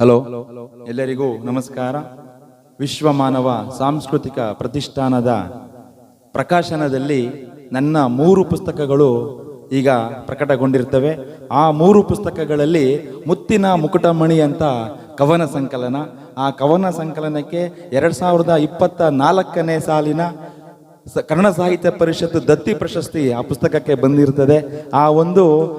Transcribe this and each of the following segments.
Hello ಎಲ್ಲರಿಗೂ ನಮಸ್ಕಾರ. ವಿಶ್ವ ಮಾನವ ಸಾಂಸ್ಕೃತಿಕ ಪ್ರತಿಷ್ಠಾನದ ಪ್ರಕಾಶನದಲ್ಲಿ ನನ್ನ ಮೂರು ಪುಸ್ತಕಗಳು ಈಗ ಪ್ರಕಟಗೊಂಡಿರ್ತವೆ. ಆ ಮೂರು ಪುಸ್ತಕಗಳಲ್ಲಿ ಮುತ್ತಿನ ಮುಕುಟಮಣಿ ಅಂತ ಕವನ ಸಂಕಲನ. ಆ ಕವನ ಸಂಕಲನಕ್ಕೆ ಎರಡು ಸಾವಿರದ ಇಪ್ಪತ್ತ ನಾಲ್ಕನೇ ಸಾಲಿನ ಸ- ಕನ್ನಡ ಸಾಹಿತ್ಯ ಪರಿಷತ್ತು ದತ್ತಿ ಪ್ರಶಸ್ತಿ ಆ ಪುಸ್ತಕಕ್ಕೆ ಬಂದಿರ್ತದೆ. ಆ ಒಂದು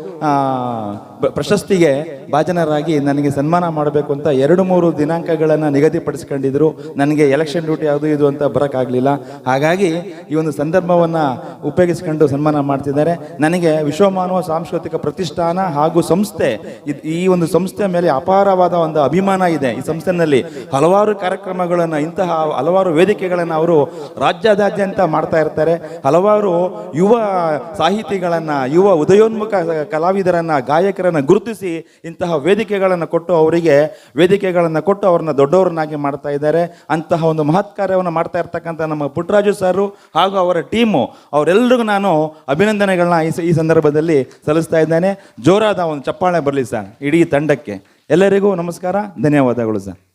ಪ್ರಶಸ್ತಿಗೆ ಭಾಜನರಾಗಿ ನನಗೆ ಸನ್ಮಾನ ಮಾಡಬೇಕು ಅಂತ ಎರಡು ಮೂರು ದಿನಾಂಕಗಳನ್ನು ನಿಗದಿಪಡಿಸ್ಕೊಂಡಿದ್ರು. ನನಗೆ ಎಲೆಕ್ಷನ್ ಡ್ಯೂಟಿ ಯಾವುದು ಇದು ಅಂತ ಬರೋಕ್ಕಾಗಲಿಲ್ಲ ಹಾಗಾಗಿ ಈ ಒಂದು ಸಂದರ್ಭವನ್ನು ಉಪಯೋಗಿಸ್ಕೊಂಡು ಸನ್ಮಾನ ಮಾಡ್ತಿದ್ದಾರೆ. ನನಗೆ ವಿಶ್ವಮಾನವ ಸಾಂಸ್ಕೃತಿಕ ಪ್ರತಿಷ್ಠಾನ ಹಾಗೂ ಸಂಸ್ಥೆ ಈ ಒಂದು ಸಂಸ್ಥೆ ಮೇಲೆ ಅಪಾರವಾದ ಒಂದು ಅಭಿಮಾನ ಇದೆ ಈ ಸಂಸ್ಥೆನಲ್ಲಿ ಹಲವಾರು ಕಾರ್ಯಕ್ರಮಗಳನ್ನು, ಇಂತಹ ಹಲವಾರು ವೇದಿಕೆಗಳನ್ನು ಅವರು ರಾಜ್ಯಾದ್ಯಂತ ಮಾಡ್ತಾ ಇರ್ತಾರೆ. ಹಲವಾರು ಯುವ ಸಾಹಿತಿಗಳನ್ನು, ಯುವ ಉದಯೋನ್ಮುಖ ಕಲಾವಿದರನ್ನ ಗಾಯಕರನ್ನು ಗುರುತಿಸಿ ಇಂತಹ ವೇದಿಕೆಗಳನ್ನು ಕೊಟ್ಟು ಅವರಿಗೆ, ವೇದಿಕೆಗಳನ್ನು ಕೊಟ್ಟು ಅವ್ರನ್ನ ದೊಡ್ಡವರನ್ನಾಗಿ ಮಾಡ್ತಾ ಇದ್ದಾರೆ. ಅಂತಹ ಒಂದು ಮಹತ್ ಕಾರ್ಯವನ್ನು ಮಾಡ್ತಾ ಇರ್ತಕ್ಕಂಥ ನಮ್ಮ ಪುಟ್ಟರಾಜು ಸರು ಹಾಗೂ ಅವರ ಟೀಮು ಅವರೆಲ್ಲರಿಗೂ ನಾನು ಅಭಿನಂದನೆಗಳನ್ನ ಈ ಈ ಸಂದರ್ಭದಲ್ಲಿ ಸಲ್ಲಿಸ್ತಾ ಇದ್ದೇನೆ. ಜೋರಾದ ಒಂದು ಚಪ್ಪಾಳೆ ಬರಲಿ ಸರ್, ಇಡೀ ತಂಡಕ್ಕೆ. ಎಲ್ಲರಿಗೂ ನಮಸ್ಕಾರ, ಧನ್ಯವಾದಗಳು ಸರ್.